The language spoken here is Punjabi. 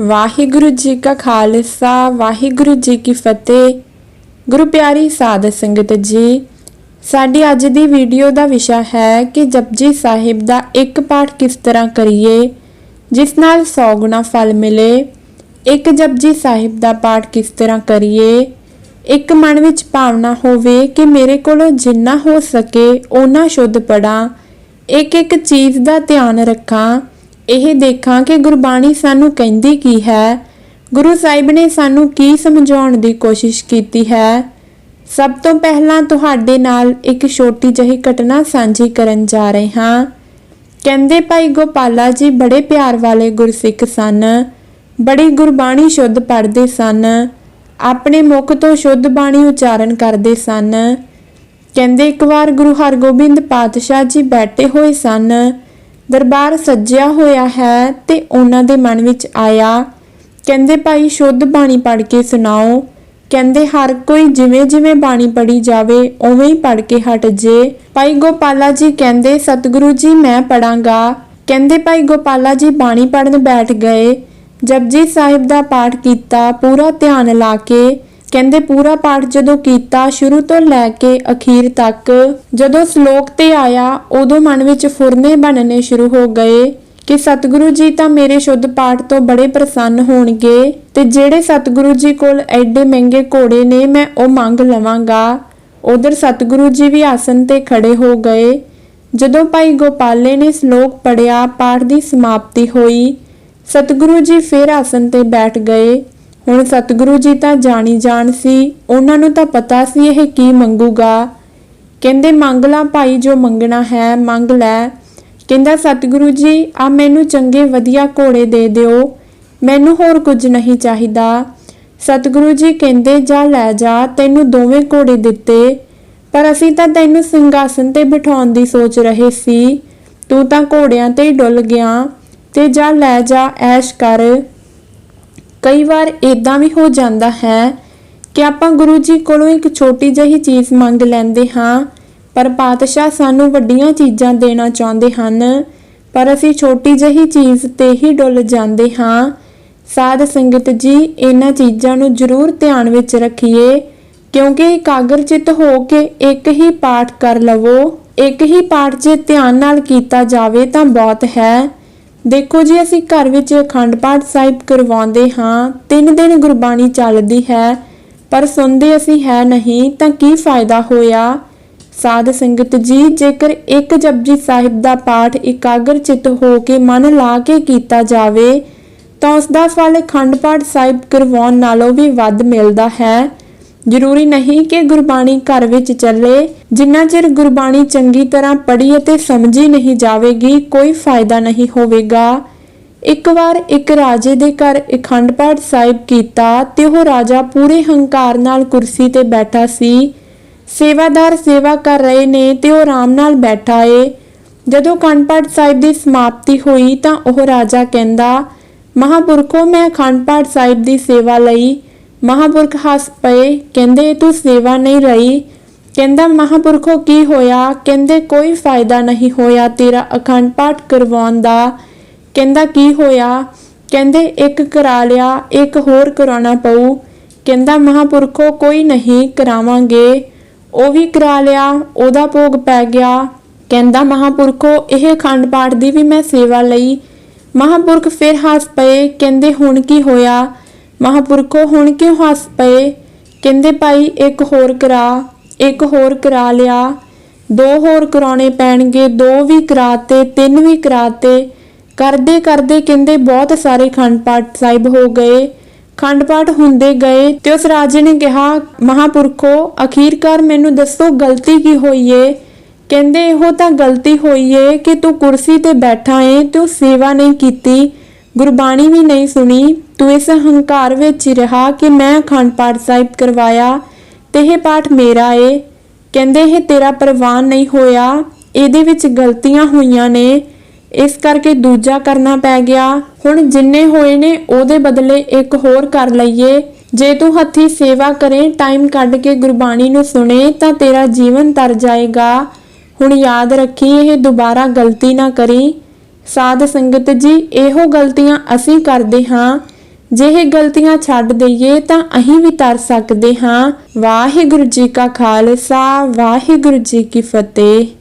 ਵਾਹਿਗੁਰੂ ਜੀ ਕਾ ਖਾਲਸਾ, ਵਾਹਿਗੁਰੂ ਜੀ ਕੀ ਫਤਿਹ। ਗੁਰੂ ਪਿਆਰੀ ਸਾਧ ਸੰਗਤ ਜੀ, ਸਾਡੀ ਅੱਜ ਦੀ ਵੀਡੀਓ ਦਾ ਵਿਸ਼ਾ ਹੈ ਕਿ ਜਪਜੀ ਸਾਹਿਬ ਦਾ ਇੱਕ ਪਾਠ ਕਿਸ ਤਰ੍ਹਾਂ ਕਰੀਏ, ਜਿਸ ਨਾਲ 100 ਗੁਣਾ ਫਲ ਮਿਲੇ। ਇੱਕ ਜਪਜੀ ਸਾਹਿਬ ਦਾ ਪਾਠ ਕਿਸ ਤਰ੍ਹਾਂ ਕਰੀਏ? ਇੱਕ ਮਨ ਵਿੱਚ ਭਾਵਨਾ ਹੋਵੇ ਕਿ ਮੇਰੇ ਕੋਲੋਂ ਜਿੰਨਾ ਹੋ ਸਕੇ, ਓਨਾ ਸ਼ੁੱਧ ਪੜਾਂ। ਇੱਕ ਇੱਕ ਚੀਜ਼ ਦਾ ਧਿਆਨ ਰੱਖਾਂ। ਇਹ ਦੇਖਾਂ ਕਿ ਗੁਰਬਾਣੀ ਸਾਨੂੰ ਕਹਿੰਦੀ ਕੀ ਹੈ? ਗੁਰੂ ਸਾਹਿਬ ਨੇ ਸਾਨੂੰ ਕੀ ਸਮਝਾਉਣ ਦੀ ਕੋਸ਼ਿਸ਼ ਕੀਤੀ ਹੈ? ਸਭ ਤੋਂ ਪਹਿਲਾਂ ਤੁਹਾਡੇ ਨਾਲ ਇੱਕ ਛੋਟੀ ਜਿਹੀ ਘਟਨਾ ਸਾਂਝੀ ਕਰਨ ਜਾ ਰਹੇ ਹਾਂ। ਕਹਿੰਦੇ ਭਾਈ ਗੋਪਾਲਾ ਜੀ ਬੜੇ ਪਿਆਰ ਵਾਲੇ ਗੁਰਸਿੱਖ ਸਨ। ਬੜੀ ਗੁਰਬਾਣੀ ਸ਼ੁੱਧ ਪੜ੍ਹਦੇ ਸਨ। ਆਪਣੇ ਮੁਖ ਤੋਂ ਸ਼ੁੱਧ ਬਾਣੀ ਉਚਾਰਨ ਕਰਦੇ ਸਨ। ਕਹਿੰਦੇ ਇੱਕ ਵਾਰ ਗੁਰੂ ਹਰਗੋਬਿੰਦ ਪਾਤਸ਼ਾਹ ਜੀ ਬੈਠੇ ਹੋਏ ਸਨ। ਦਰਬਾਰ ਸੱਜਿਆ ਹੋਇਆ ਹੈ ਤੇ ਉਹਨਾਂ ਦੇ ਮਨ ਵਿੱਚ ਆਇਆ, ਕਹਿੰਦੇ, ਭਾਈ, ਸ਼ੁੱਧ ਬਾਣੀ ਪੜ੍ਹ ਕੇ ਸੁਣਾਓ। ਕਹਿੰਦੇ, ਹਰ ਕੋਈ ਜਿਵੇਂ ਜਿਵੇਂ ਬਾਣੀ ਪੜੀ ਜਾਵੇ, ਉਵੇਂ ਹੀ ਪੜ੍ਹ ਕੇ ਹਟ ਜੇ। ਭਾਈ ਗੋਪਾਲਾ ਜੀ ਕਹਿੰਦੇ, ਸਤਿਗੁਰੂ ਜੀ, ਮੈਂ ਪੜਾਂਗਾ ਕਹਿੰਦੇ, ਭਾਈ ਗੋਪਾਲਾ ਜੀ, ਬਾਣੀ ਪੜਨ ਬੈਠ ਗਏ। ਜਪਜੀ ਸਾਹਿਬ ਦਾ ਪਾਠ ਕੀਤਾ, ਪੂਰਾ ਧਿਆਨ ਲਾ ਕੇ ਕਹਿੰਦੇ ਪੂਰਾ ਪਾਠ ਜਦੋਂ ਕੀਤਾ, ਸ਼ੁਰੂ ਤੋਂ ਲੈ ਕੇ ਅਖੀਰ ਤੱਕ, ਜਦੋਂ ਸ਼ਲੋਕ ਤੇ ਆਇਆ, ਉਦੋਂ ਮਨ ਵਿੱਚ ਫੁਰਨੇ ਬਣਨੇ ਸ਼ੁਰੂ ਹੋ ਗਏ ਕਿ ਸਤਿਗੁਰੂ ਜੀ ਤਾਂ ਮੇਰੇ ਸ਼ੁੱਧ ਪਾਠ ਤੋਂ ਬੜੇ ਪ੍ਰਸੰਨ ਹੋਣਗੇ ਤੇ ਜਿਹੜੇ ਸਤਿਗੁਰੂ ਜੀ ਕੋਲ ਐਡੇ ਮਹਿੰਗੇ ਘੋੜੇ ਨੇ, ਮੈਂ ਉਹ ਮੰਗ ਲਵਾਂਗਾ। ਉਧਰ ਸਤਿਗੁਰੂ ਜੀ ਵੀ ਆਸਨ ਤੇ ਖੜੇ ਹੋ ਗਏ। ਜਦੋਂ ਭਾਈ ਗੋਪਾਲੇ ਨੇ ਸ਼ਲੋਕ ਪੜਿਆ ਪਾਠ ਦੀ ਸਮਾਪਤੀ ਹੋਈ, ਸਤਿਗੁਰੂ ਜੀ ਫਿਰ ਆਸਨ ਤੇ ਬੈਠ ਗਏ। ਹੁਣ ਸਤਿਗੁਰੂ ਜੀ ਤਾਂ ਜਾਣੀ ਜਾਣ ਸੀ, ਉਹਨਾਂ ਨੂੰ ਤਾਂ ਪਤਾ ਸੀ ਇਹ ਕੀ ਮੰਗੂਗਾ। ਕਹਿੰਦੇ, ਮੰਗ ਲਾ ਭਾਈ, ਜੋ ਮੰਗਣਾ ਹੈ, ਮੰਗ ਲੈ। ਕਹਿੰਦਾ, ਸਤਿਗੁਰੂ ਜੀ, ਆ ਮੈਨੂੰ ਚੰਗੇ ਵਧੀਆ ਘੋੜੇ ਦੇ ਦਿਓ। ਮੈਨੂੰ ਹੋਰ ਕੁਝ ਨਹੀਂ ਚਾਹੀਦਾ। ਸਤਿਗੁਰੂ ਜੀ ਕਹਿੰਦੇ, ਜਾ ਲੈ ਜਾ, ਤੈਨੂੰ ਦੋਵੇਂ ਘੋੜੇ ਦਿੱਤੇ। ਪਰ ਅਸੀਂ ਤਾਂ ਤੈਨੂੰ ਸਿੰਘਾਸਨ ਤੇ ਬਿਠਾਉਣ ਦੀ ਸੋਚ ਰਹੇ ਸੀ। ਤੂੰ ਤਾਂ ਘੋੜਿਆਂ ਤੇ ਹੀ ਡੁੱਲ ਗਿਆ। ਤੇ ਜਾ ਲੈ ਜਾ, ਐਸ਼ ਕਰ। ਕਈ ਵਾਰ ਇਦਾਂ ਵੀ ਹੋ ਜਾਂਦਾ ਹੈ ਕਿ ਆਪਾਂ ਗੁਰੂ ਜੀ ਕੋਲੋਂ ਇੱਕ ਛੋਟੀ ਜਿਹੀ ਚੀਜ਼ ਮੰਗ ਲੈਂਦੇ ਹਾਂ, ਪਰ ਪਾਤਸ਼ਾਹ ਸਾਨੂੰ ਵੱਡੀਆਂ ਚੀਜ਼ਾਂ ਦੇਣਾ ਚਾਹੁੰਦੇ ਹਨ, ਪਰ ਅਸੀਂ ਛੋਟੀ ਜਿਹੀ ਚੀਜ਼ ਤੇ ਹੀ ਡੁੱਲ ਜਾਂਦੇ ਹਾਂ। ਸਾਧ ਸੰਗਤ ਜੀ, ਇਹਨਾਂ ਚੀਜ਼ਾਂ ਨੂੰ ਜ਼ਰੂਰ ਧਿਆਨ ਵਿੱਚ ਰੱਖੀਏ, ਕਿਉਂਕਿ ਇਕਾਗਰਚਿਤ ਹੋ ਕੇ ਇੱਕ ਹੀ ਪਾਠ ਕਰ ਲਵੋ, ਇੱਕ ਹੀ ਪਾਠ ਜੇ ਧਿਆਨ ਨਾਲ ਕੀਤਾ ਜਾਵੇ ਤਾਂ ਬਹੁਤ ਹੈ। ਦੇਖੋ ਜੀ, ਅਸੀਂ ਘਰ ਵਿੱਚ ਅਖੰਡ ਪਾਠ ਸਾਹਿਬ ਕਰਵਾਉਂਦੇ ਹਾਂ, ਤਿੰਨ ਦਿਨ ਗੁਰਬਾਣੀ ਚੱਲਦੀ ਹੈ, ਪਰ ਸੁਣਦੇ ਅਸੀਂ ਹੈ ਨਹੀਂ, ਤਾਂ ਕੀ ਫਾਇਦਾ ਹੋਇਆ? ਸਾਧ ਸੰਗਤ ਜੀ, ਜੇਕਰ ਇੱਕ ਜਪਜੀ ਸਾਹਿਬ ਦਾ ਪਾਠ ਇਕਾਗਰ ਚਿਤ ਹੋ ਕੇ ਮਨ ਲਾ ਕੇ ਕੀਤਾ ਜਾਵੇ, ਤਾਂ ਉਸ ਦਾ ਫਲ ਅਖੰਡ ਪਾਠ ਸਾਹਿਬ ਕਰਵਾਉਣ ਨਾਲੋਂ ਵੀ ਵੱਧ ਮਿਲਦਾ ਹੈ। ਜ਼ਰੂਰੀ ਨਹੀਂ ਕਿ ਗੁਰਬਾਣੀ ਘਰ ਵਿੱਚ ਚੱਲੇ। ਜਿੰਨਾ ਚਿਰ ਗੁਰਬਾਣੀ ਚੰਗੀ ਤਰ੍ਹਾਂ ਪੜ੍ਹੀ ਅਤੇ ਸਮਝੀ ਨਹੀਂ ਜਾਵੇਗੀ, ਕੋਈ ਫਾਇਦਾ ਨਹੀਂ ਹੋਵੇਗਾ। ਇੱਕ ਵਾਰ ਇੱਕ ਰਾਜੇ ਦੇ ਘਰ ਅਖੰਡ ਪਾਠ ਸਾਹਿਬ ਕੀਤਾ ਤੇ ਉਹ ਰਾਜਾ ਪੂਰੇ ਹੰਕਾਰ ਨਾਲ ਕੁਰਸੀ ਤੇ ਬੈਠਾ ਸੀ। ਸੇਵਾਦਾਰ ਸੇਵਾ ਕਰ ਰਹੇ ਨੇ ਤੇ ਉਹ ਆਰਾਮ ਨਾਲ ਬੈਠਾ ਏ। ਜਦੋਂ ਅਖੰਡ ਪਾਠ ਸਾਹਿਬ ਦੀ ਸਮਾਪਤੀ ਹੋਈ ਤਾਂ ਉਹ ਰਾਜਾ ਕਹਿੰਦਾ, ਮਹਾਪੁਰਖੋ, ਮੈਂ ਅਖੰਡ ਪਾਠ ਸਾਹਿਬ ਦੀ ਸੇਵਾ ਲਈ ਮਹਾਪੁਰਖ ਹੱਸ ਪਏ। ਕਹਿੰਦੇ, ਤੂੰ ਸੇਵਾ ਨਹੀਂ ਰਹੀ। ਕਹਿੰਦਾ, ਮਹਾਪੁਰਖੋ, ਕੀ ਹੋਇਆ? ਕਹਿੰਦੇ, ਕੋਈ ਫਾਇਦਾ ਨਹੀਂ ਹੋਇਆ ਤੇਰਾ ਅਖੰਡ ਪਾਠ ਕਰਵਾਉਣ ਦਾ। ਕਹਿੰਦਾ, ਕੀ ਹੋਇਆ? ਕਹਿੰਦੇ, ਇੱਕ ਕਰਾ ਲਿਆ, ਇੱਕ ਹੋਰ ਕਰਾਉਣਾ ਪਊ। ਕਹਿੰਦਾ, ਮਹਾਪੁਰਖੋ, ਕੋਈ ਨਹੀਂ, ਕਰਾਵਾਂਗੇ। ਉਹ ਵੀ ਕਰਾ ਲਿਆ, ਉਹਦਾ ਭੋਗ ਪੈ ਗਿਆ। ਕਹਿੰਦਾ, ਮਹਾਪੁਰਖੋ, ਇਹ ਅਖੰਡ ਪਾਠ ਦੀ ਵੀ ਮੈਂ ਸੇਵਾ ਲਈ। ਮਹਾਪੁਰਖ ਫਿਰ ਹੱਸ ਪਏ। ਕਹਿੰਦੇ, ਹੁਣ ਕੀ ਹੋਇਆ? ਮਹਾਪੁਰਖੋ, ਹੁਣ ਕਿਉਂ ਹੱਸ ਪਏ? ਕਹਿੰਦੇ, ਭਾਈ, ਇੱਕ ਹੋਰ ਕਰਾ, ਇੱਕ ਹੋਰ ਕਰਾ ਲਿਆ। ਦੋ ਹੋਰ ਕਰਾਉਣੇ ਪੈਣਗੇ, ਦੋ ਵੀ ਕਰਾਤੇ, ਤਿੰਨ ਵੀ ਕਰਾਤੇ। ਕਰਦੇ ਕਰਦੇ ਕਹਿੰਦੇ, ਬਹੁਤ ਸਾਰੇ ਖੰਡ ਪਾਠ ਸਾਹਿਬ ਹੋ ਗਏ। ਖੰਡ ਪਾਠ ਹੁੰਦੇ ਗਏ ਤੇ ਉਸ ਰਾਜੇ ਨੇ ਕਿਹਾ, ਮਹਾਪੁਰਖੋ, ਅਖੀਰਕਾਰ ਮੈਨੂੰ ਦੱਸੋ ਗਲਤੀ ਕੀ ਹੋਈ ਏ? ਕਹਿੰਦੇ, ਇਹੋ ਤਾਂ ਗਲਤੀ ਹੋਈ ਏ ਕਿ ਤੂੰ ਕੁਰਸੀ ਤੇ ਬੈਠਾ ਏ ਤੂੰ ਸੇਵਾ ਨਹੀਂ ਕੀਤੀ, ਗੁਰਬਾਣੀ ਵੀ ਨਹੀਂ ਸੁਣੀ। ਤੂੰ ਇਸ ਹੰਕਾਰ ਵਿੱਚ ਰਿਹਾ ਕਿ ਮੈਂ ਅਖੰਡ ਪਾਠ ਸਾਹਿਬ ਕਰਵਾਇਆ ਤੇ ਇਹ ਪਾਠ ਮੇਰਾ ਏ। ਕਹਿੰਦੇ, ਇਹ ਤੇਰਾ ਪ੍ਰਵਾਨ ਨਹੀਂ ਹੋਇਆ। ਇਹਦੇ ਵਿੱਚ ਗਲਤੀਆਂ ਹੋਈਆਂ ਨੇ। ਇਸ ਕਰਕੇ ਦੂਜਾ ਕਰਨਾ ਪੈ ਗਿਆ। ਹੁਣ ਜਿੰਨੇ ਹੋਏ ਨੇ, ਉਹਦੇ ਬਦਲੇ ਇੱਕ ਹੋਰ ਕਰ ਲਈਏ। ਜੇ ਤੂੰ ਹੱਥੀ ਸੇਵਾ ਕਰੇ, ਟਾਈਮ ਕੱਢ ਕੇ ਗੁਰਬਾਣੀ ਨੂੰ ਸੁਣੇ, ਤਾਂ ਤੇਰਾ ਜੀਵਨ ਤਰ ਜਾਏਗਾ। ਹੁਣ ਯਾਦ ਰੱਖੀ, ਇਹ ਦੁਬਾਰਾ ਗਲਤੀ ਨਾ ਕਰੀ। ਸਾਧ ਸੰਗਤ ਜੀ, ਇਹੋ ਗਲਤੀਆਂ ਅਸੀਂ ਕਰਦੇ ਹਾਂ। ਜੇ ਇਹ ਗਲਤੀਆਂ ਛੱਡ ਦਈਏ ਤਾਂ ਅਸੀਂ ਵੀ ਤਰ ਸਕਦੇ ਹਾਂ। ਵਾਹਿਗੁਰੂ ਜੀ ਕਾ ਖਾਲਸਾ, ਵਾਹਿਗੁਰੂ ਜੀ ਕੀ ਫਤਿਹ।